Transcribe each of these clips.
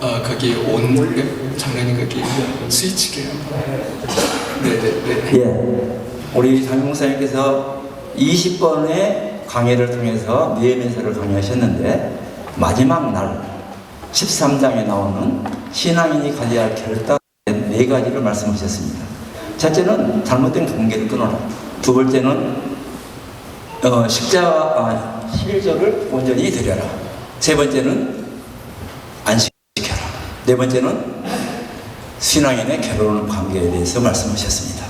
아 거기 온 장관님 거기 스위치게요. 네네 네. 예. 우리 장명사님께서 20번의 강의를 통해서 니에메서를 강의하셨는데 마지막 날 13장에 나오는 신앙인이 가져야 할 결단된 네 가지를 말씀하셨습니다. 첫째는 잘못된 관계를 끊어라. 두 번째는 어, 십자가 아, 실절을 온전히 드려라. 세 번째는. 네 번째는 신앙인의 결혼 관계에 대해서 말씀하셨습니다.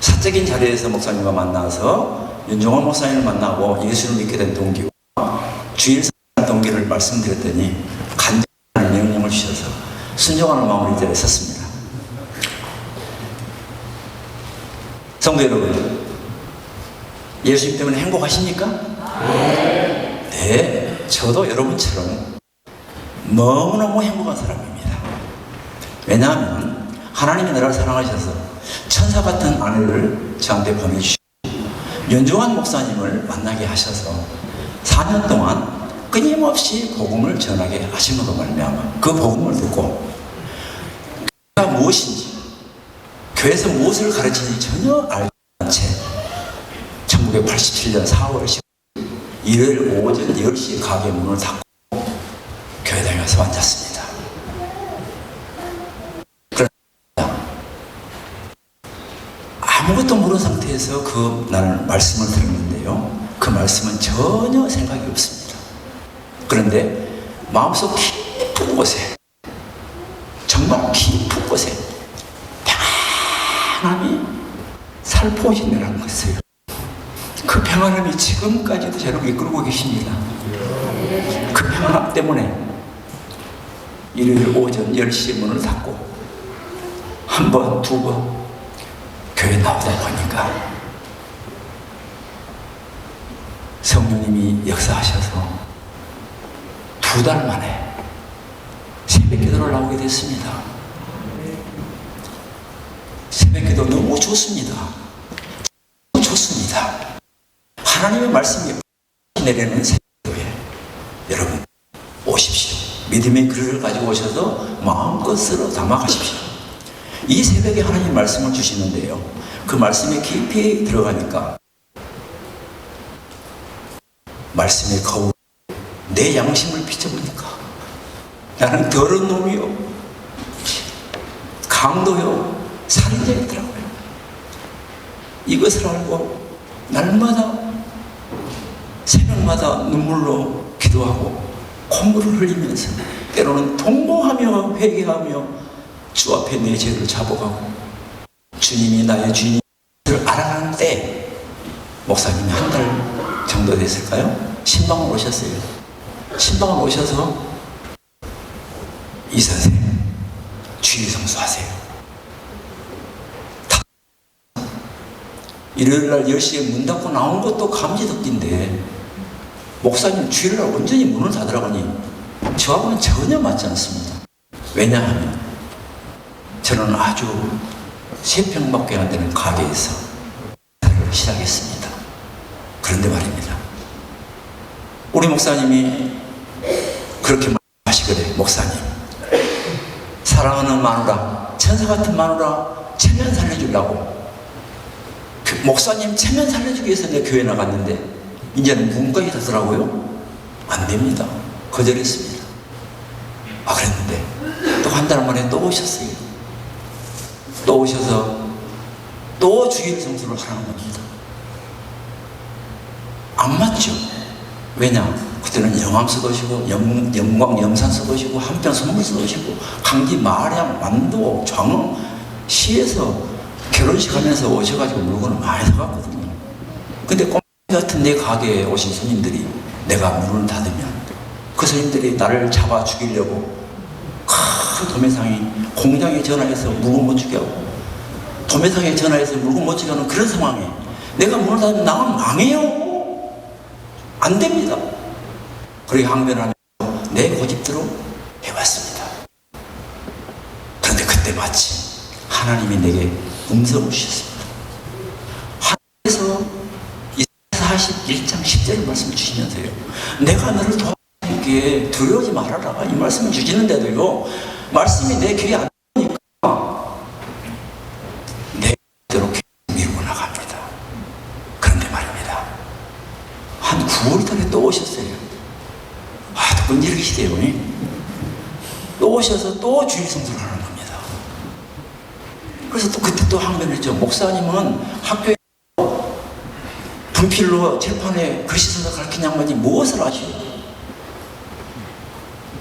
사적인 자리에서 목사님과 만나서 윤종환 목사님을 만나고 예수를 믿게 된 동기와 주일 동기를 말씀드렸더니 간절한 명령을 주셔서 순종하는 마음으로 이 자리에 섰습니다. 성도 여러분, 예수님 때문에 행복하십니까? 네, 저도 여러분처럼 너무너무 행복한 사람입니다. 왜냐하면 하나님이 나를 사랑하셔서 천사 같은 아내를 저한테 보내주시고 연종환 목사님을 만나게 하셔서 4년 동안 끊임없이 복음을 전하게 하심으로 말미암아 그 복음을 듣고 교회가 무엇인지 교회에서 무엇을 가르치는지 전혀 알지 않은 채 1987년 4월 10일 일요일 오전 10시 가게 문을 닫고 교회당에 와서 앉았습니다. 아무것도 모르는 상태에서 그 나는 말씀을 들었는데요. 그 말씀은 전혀 생각이 없습니다. 그런데 마음속 깊은 곳에 정말 깊은 곳에 평안함이 살포시 내려간 것이에요. 그 평안함이 지금까지도 저를 이끌고 계십니다. 그 평안함 때문에 일요일 오전 10시에 문을 닫고 한 번, 두 번, 교회 나오다 보니까 성령님이 역사하셔서 두 달 만에 새벽 기도를 나오게 됐습니다. 새벽 기도 너무 좋습니다. 좋습니다. 하나님의 말씀이 내리는 새벽 기도에 여러분 오십시오. 믿음의 글을 가지고 오셔서 마음껏으로 담아가십시오. 이 새벽에 하나님 말씀을 주시는데요. 그 말씀에 깊이 들어가니까 말씀의 거울 내 양심을 비춰보니까 나는 더러운 놈이요 강도요 살인자이더라고요. 이것을 알고 날마다 새벽마다 눈물로 기도하고 콧물을 흘리면서 때로는 통곡하며 회개하며 주 앞에 내 죄를 잡아가고 주님이 나의 주인을 알아가는 때 목사님이 한 달 정도 됐을까요? 신방을 오셨어요. 신방을 오셔서 이 선생 주의 성수하세요. 다 일요일 날 10시에 문 닫고 나온 것도 감지덕기인데 목사님 주일날 온전히 문을 닫으라고니 저하고는 전혀 맞지 않습니다. 왜냐하면 저는 아주 세 평밖에 안 되는 가게에서 시작했습니다. 그런데 말입니다. 우리 목사님이 그렇게 말하시거래, 목사님. 사랑하는 마누라, 천사 같은 마누라, 체면 살려주려고. 그 목사님 체면 살려주기 위해서 내 교회 나갔는데, 이제는 문과에 가더라고요. 안 됩니다. 거절했습니다. 아, 그랬는데, 또 한 달 만에 또 오셨어요. 또 오셔서 또 주일 성수를 하라는 겁니다. 안 맞죠? 왜냐? 그때는 영암 쓰도시고 영, 영광 영산 쓰도시고 한편 선물 쓰도시고 강지 마량 만도 장흥 시에서 결혼식 하면서 오셔가지고 물건을 많이 사갔거든요. 근데 꼼 같은 내 가게에 오신 손님들이 내가 문을 닫으면 그 손님들이 나를 잡아 죽이려고 큰 도매상이 공장에 전화해서 물건 못 하고 도매상에 전화해서 물건 못 하는 그런 상황에 내가 문을 닫으면 나는 망해요. 안 됩니다. 그렇게 항변하면서 내 고집대로 해왔습니다. 그런데 그때 마침 하나님이 내게 음성을 주셨습니다. 하나님께서 41장 10절을 말씀 주시면서요. 내가 너를 도와줄게. 두려워지 말아라. 이 말씀을 주시는데도요. 말씀이 내 귀에 안 들어오니까 내 대로 밀고 나갑니다. 그런데 말입니다. 한 9월 달에 또 오셨어요. 아, 또 끈질기시대요. 또 오셔서 또 주일 성수를 하는 겁니다. 그래서 또 그때 또 항변했죠. 목사님은 학교에 분필로 칠판에 글씨 써서 가르친 양반이 무엇을 아시오?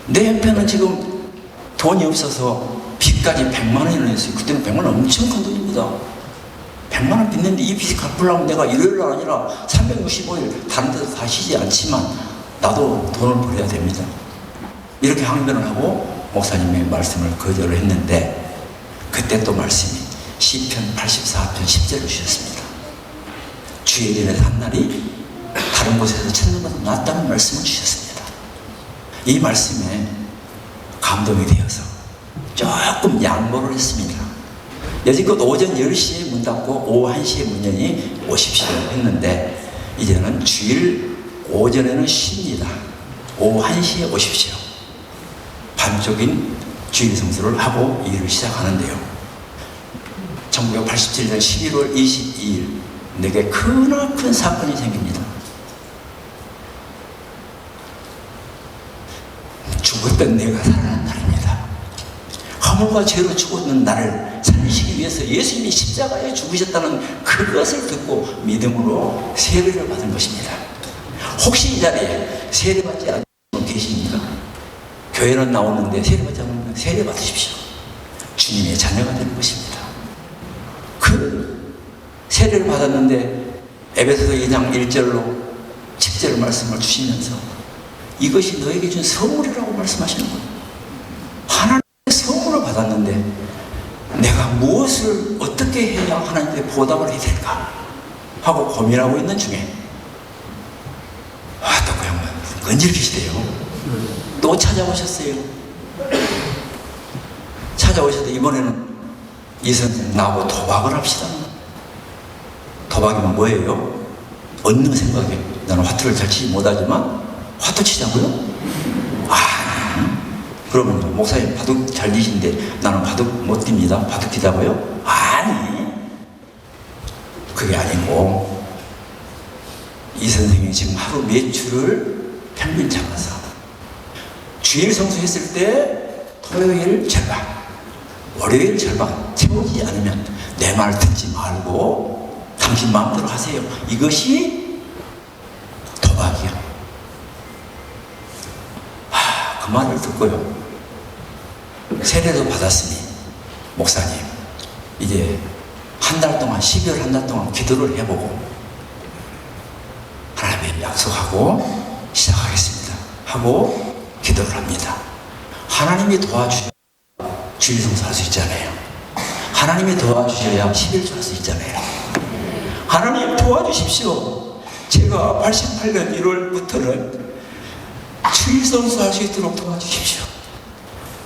내 형편은 지금 돈이 없어서 빚까지 100만 원이나 했어요. 그때는 100만 원 엄청 큰 돈입니다. 100만 원 빚는데 이 빚을 갚으려면 내가 일요일 날 아니라 365일 다른 데서 다 쉬지 않지만 나도 돈을 벌어야 됩니다. 이렇게 항변을 하고 목사님의 말씀을 거절을 했는데 그때 또 말씀이 시편 84편 10절을 주셨습니다. 주의 전에 한 날이 다른 곳에서 찾는 것보다 낫다는 말씀을 주셨습니다. 이 말씀에 감동이 되어서 조금 양보를 했습니다. 여지껏 오전 10시에 문 닫고 오후 1시에 문 여니 오십시오 했는데 이제는 주일 오전에는 쉽니다. 오후 1시에 오십시오. 반쪽인 주일 성수를 하고 일을 시작하는데요. 1987년 11월 22일 내게 크나큰 사건이 생깁니다. 죽었던 내가 살아난 날입니다. 허물과 죄로 죽었는 나를 살리시기 위해서 예수님이 십자가에 죽으셨다는 그것을 듣고 믿음으로 세례를 받은 것입니다. 혹시 이 자리에 세례 받지 않은 분 계십니까? 교회는 나오는데 세례 받지 않는 분 세례 받으십시오. 주님의 자녀가 되는 것입니다. 그 세례를 받았는데 에베소서 2장 1절로 10절 말씀을 주시면서 이것이 너에게 준 선물이라고 말씀하시는 거예요. 하나님의 선물을 받았는데 내가 무엇을 어떻게 해야 하나님께 보답을 해야 될까 하고 고민하고 있는 중에 아, 또그 양반 건질기시대요. 또 찾아오셨어요. 찾아오셔도 이번에는 이 선생 나하고 도박을 합시다. 도박이면 뭐예요? 얻는 생각에 나는 화투를 잘 치지 못하지만 화투 치자고요? 아, 그러면 목사님 바둑 잘 뒤신데 나는 바둑 못 뜁니다. 바둑 뛰자고요? 아니, 그게 아니고 이 선생님이 지금 하루 매출을 평균 잡아서 주일 성수했을 때 토요일 절반, 월요일 절반 채우지 않으면 내 말 듣지 말고 당신 마음대로 하세요. 이것이 도박이야. 하, 그 말을 듣고요. 세례도 받았으니 목사님 이제 한 달 동안 12월 한 달 동안 기도를 해보고 하나님의 약속하고 시작하겠습니다. 하고 기도를 합니다. 하나님이 도와주셔야 주일 성수 할 수 있잖아요. 하나님이 도와주셔야 11조 할 수 있잖아요. 하나님 도와주십시오. 제가 88년 1월부터는 주일 성수 할 수 있도록 도와주십시오.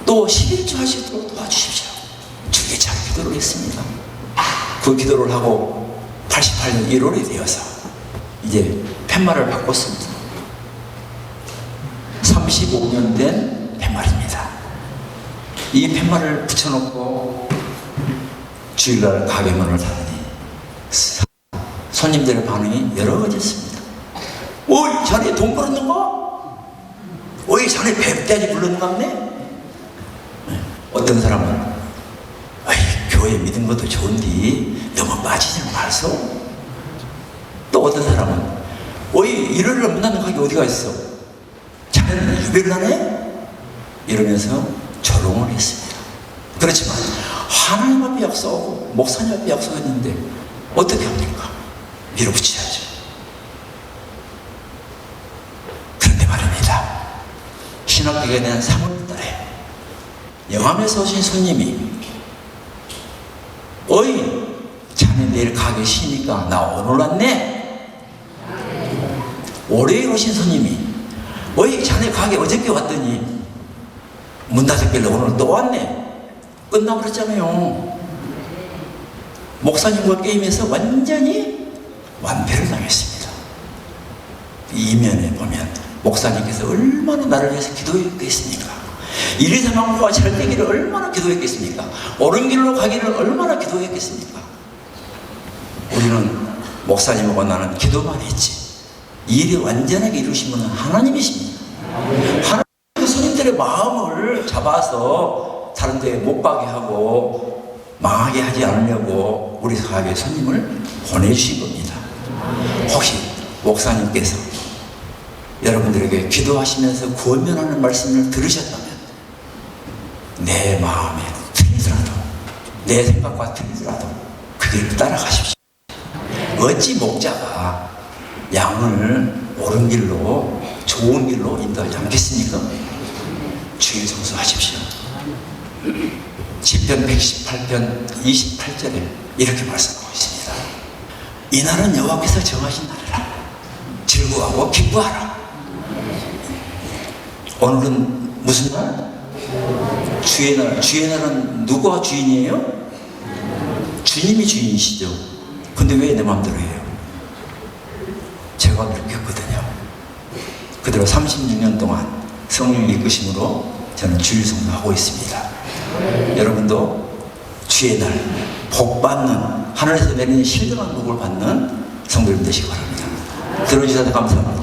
또 11조 할 수 있도록 도와주십시오. 잘 기도를 했습니다. 그 기도를 하고 88년 1월이 되어서 이제 팻말을 바꿨습니다. 35년 된 팻말입니다. 이 팻말을 붙여놓고 주일날 가게 문을 닫으니 손님들의 반응이 여러 가지였습니다. 어이 자네 돈 벌었는 거? 어이 자네 뱀떼지 불렀는 거 같네? 네. 어떤 사람은 어이 교회 믿은 것도 좋은데 너무 빠지지 말소. 또 어떤 사람은 어이 일요일날 문 닫는 가게 어디가 있어? 유배를 하네? 이러면서 조롱을 했습니다. 그렇지만 하나님 앞에 약속하고 목사님 앞에 약속했는데 어떻게 합니까? 밀어붙여야죠. 그런데 말입니다. 신학기에 대한 3월달에 영암에서 오신 손님이 어이 자네 내일 가게 쉬니까 나 오늘 왔네? 월요일 오신 손님이 어이 자네 가게 어저께 왔더니 문 닫았길래 오늘 또 왔네? 끝나버렸잖아요. 목사님과 게임에서 완전히 완패를 당했습니다. 이면에 보면 목사님께서 얼마나 나를 위해서 기도했겠습니까? 이리사망과 잘 되기를 얼마나 기도했겠습니까? 옳은 길로 가기를 얼마나 기도했겠습니까? 우리는 목사님하고 나는 기도만 했지. 이 일이 완전하게 이루신 분은 하나님이십니다. 하나님 그 손님들의 마음을 잡아서 데에 못 가게 하고 망하게 하지 않으려고 우리 사업에 손님을 보내주신 겁니다. 혹시 목사님께서 여러분들에게 기도하시면서 구원면하는 말씀을 들으셨다면 내 마음에 틀리더라도 내 생각과 틀리더라도 그 길을 따라가십시오. 어찌 목자가 양을 옳은 길로 좋은 길로 인도하지 않겠습니까? 주의 성수하십시오. 시편 118편 28절에 이렇게 말씀하고 있습니다. 이 날은 여호와께서 정하신 날이라 즐거워하고 기뻐하라. 오늘은 무슨 날? 주의 날. 주의 날은 누가 주인이에요? 주님이 주인이시죠. 근데 왜 내 마음대로 해요? 제가 느꼈거든요. 그대로 36년 동안 성령 이끄심으로 저는 주일 성도하고 있습니다. 여러분도 주의 날, 복 받는, 하늘에서 내리는 신령한 복을 받는 성도님 되시기 바랍니다. 들어주셔서 감사합니다.